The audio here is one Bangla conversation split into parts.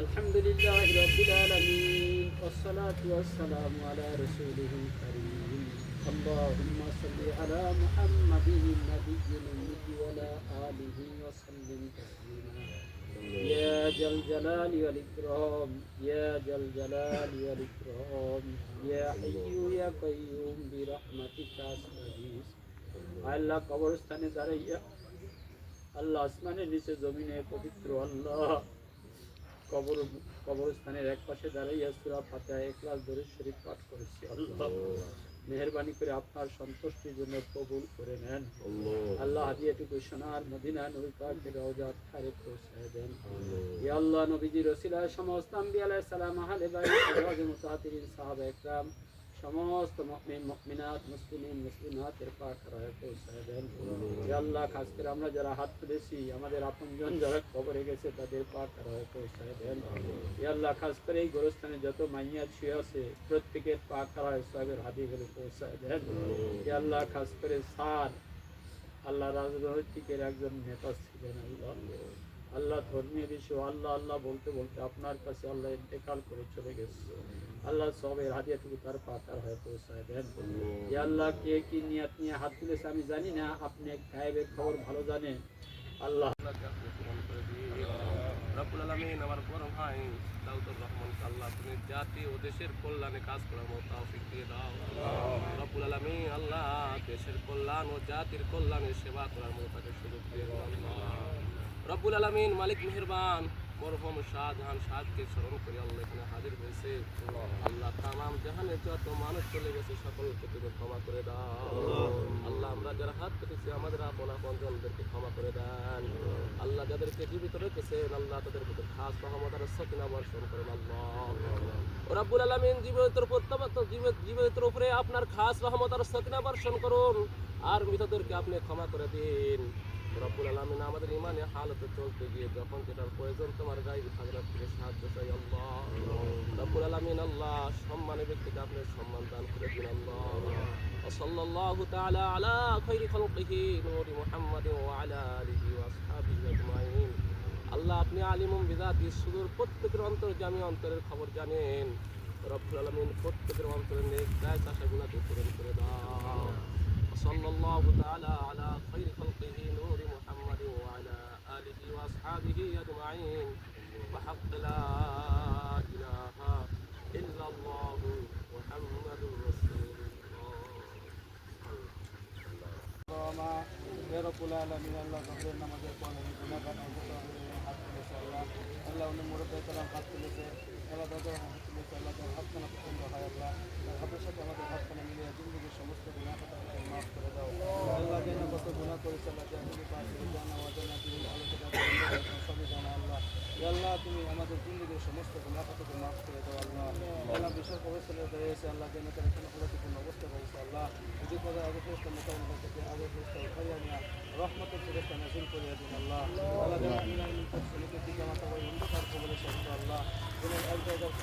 الحمد لله رب العالمين والصلاة والسلام على رسوله الكريم اللهم صل على محمد النبي الأمي وعلى آله وسلم تسليما يا ذا الجلال والإكرام يا ذا الجلال والإكرام يا حي يا قيوم برحمتك أستغيث আল্লাহ কবরস্থানে দাঁড়াইয়া আল্লাহ আসমানের নিচে জমিনে পবিত্র আল্লাহ কবর কবরস্থানের এক পাশে দাঁড়াইয়া সুরা ফাতিহা একলাস ধরে শরীফ পাঠ করেছি। আল্লাহ মেহরবানি করে আপনার সন্তুষ্টির জন্য কবুল করে নেন। আল্লাহ। হাদিয়াটুকু সোনার মদিনা নবী পাকের রওজাত খারে পৌঁছায় দেন। ইয়া আল্লাহ নবীজি রসিলা সমস্ত আম্বিয়া আলাইহিস সালাম আহলে বাইত সাহাবা একরাম সমস্ত মুমিন, মুমিনাত, মুসলিমিন, মুসলিমাতের পাক রায় পৌঁছায় দেন আল্লাহ খাস করে আমরা যারা হাত তুলেছি, আমাদের আপনজন যারা কবরে গেছে, তাদের পাক রায় পৌঁছায় দেন আল্লাহ খাস করে এই গোরস্থানে যত মাইয়া ছুঁয়ে আছে, প্রত্যেকের পাক রায় সাহেবের হাদিগুলো পৌঁছায় দেন ইয়া আল্লাহ খাস করে সার, আল্লাহ রাজনৈতিকের একজন নেতা ছিলেন আল্লাহ। আল্লাহ ধর্মীয় বিষয়, আল্লাহ আল্লাহ বলতে বলতে আপনার কাছে আল্লাহ ইন্তেকাল করে চলে গেছে। আল্লাহ সবের হাদিয়াটুকু তার পাতার হয়ে পৌঁছায় দেন। এ আল্লাহ কে কি নিয়াত নিয়ে হাত তুলেছে আমি জানি না আপনি গায়েবের খবর ভালো জানেন। আল্লাহ। রব্বুল আলামিন আমার বড় ভাই দাউদুর রহমান আল্লাহ তুমি জাতি ও দেশের কল্যাণে কাজ করার মতো তৌফিক দিয়ে দাও। রব্বুল আলামিন আল্লাহ দেশের কল্যাণ ও জাতির কল্যাণে সেবা করার মতো তাকে সুযোগ দিয়ে দাও। রব্বুল আলামিন মালিক মেহেরবান মরহম শাহজাহান শাহকে স্মরণ করে আল্লাহ এখানে হাজির হয়েছে। আল্লাহ তামাম জাহানের যত মানুষ চলে গেছে, সকলকে তুমি ক্ষমা করে দাও। আল্লাহ আমরা যারা হাত পেতেছি, আমাদের আপন আপন জনদেরকে ক্ষমা করে দেন। আল্লাহ যাদেরকে জীবিত রেখেছেন, আল্লাহ তাদের ভিতরে খাস রহমত আর সকিনা বর্ষণ করেন আল্লাহ। ও রাব্বুল আলামিন, জীবিতের প্রত্যাবর্ত জীবিতের উপরে আপনার খাস রহমত আর সকিনা বর্ষণ করুন। আর মৃতদেরকে আপনি ক্ষমা করে দিন। রব্বুল আলমিন আমাদের ইমানে হালতে চলতে গিয়ে যখন যেটার প্রয়োজন তোমার গাইবি হাজরাত থেকে সাহায্য চাই আল্লাহ রব্বুল আলমিন আল্লাহ সম্মানের ব্যক্তিকে আপনি সম্মান দান করে দিন আল্লাহ وصلى الله تعالى على خير خلقه نور محمد وعلى آله وأصحابه أجمعين আল্লাহ আপনি আলিমুম বিদাতি সুদূর প্রত্যেকের অন্তর জামি অন্তরের খবর জানেন রব্বুল আলমিন প্রত্যেকের অন্তরের নেক দায় চাষাগুলাকে পূরণ করে দাও وصلى الله تعالى على خير خلقه نور محمد وعلى آله وأصحابه أجمعين. وحق لا إله إلا الله محمد رسول الله الله ما من أن الله ونمر بيت الله. জানা অজানা তুমি আল্লাহ তুমি আমাদের জিন্দগির সমস্ত গুণা কথাকে মাফ করে দাও আল্লাহ আল্লাহ বিশাল অবস্থায় রয়েছে আল্লাহ যেন তার এখানে হলাতিপূর্ণ অবস্থা রয়েছে আল্লাহ যে পদে আগে ফেরস্তা মোকাবিলা থেকে আগে ফেরস্তা উঠাইয়া নিয়ে রহমতের ফেরস্তা নাজিল করিয়া দিন আল্লাহ আল্লাহ যেন ইমান ছেলেকে পিতা মাতা হয় অন্ধকার খবরে শেষ আল্লাহ যেন এক জায়গায়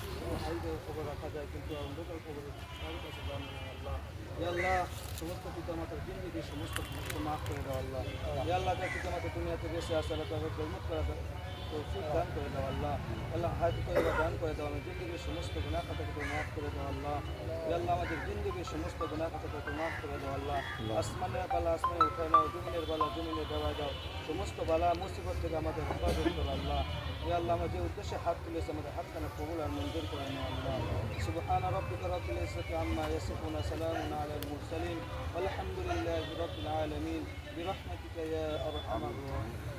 হাইদের খবর রাখা যায় কিন্তু অন্ধকার খবরে কারোর কাছে যান না আল্লাহ এ আল্লাহ সমস্ত পিতা মাতার জিন্দিগি সমস্ত সমস্ত মাফ করে দাও আল্লাহ এ আল্লাহ যে পিতা মাতা দুনিয়াতে বেশি আসে আল্লাহ তাদের জন্মত করা দাও তৌফিক দান করে দাও আল্লাহ আল্লাহ হায়াত করে দান করে দাও আমার জিন্দগির সমস্ত গুণা খাতাকে মাফ করে দাও আল্লাহ এ আল্লাহ আমাদের জিন্দগির সমস্ত গুণা খাতাকে মাফ করে দাও আল্লাহ আসমানের বালা আসমানে উঠায় নাও জমিনের বালা জমিনে দেওয়া দাও সমস্ত বালা মুসিবত থেকে আমাদের হেফাজত করো আল্লাহ এ আল্লাহ আমরা যে উদ্দেশ্যে হাত তুলেছে আমাদের হাতখানা কবুল আর মঞ্জুর করে নাও আল্লাহ سبحان ربك رب العزة عما يصفون سلام على المرسلين والحمد لله رب العالمين برحمتك يا أرحم الراحمين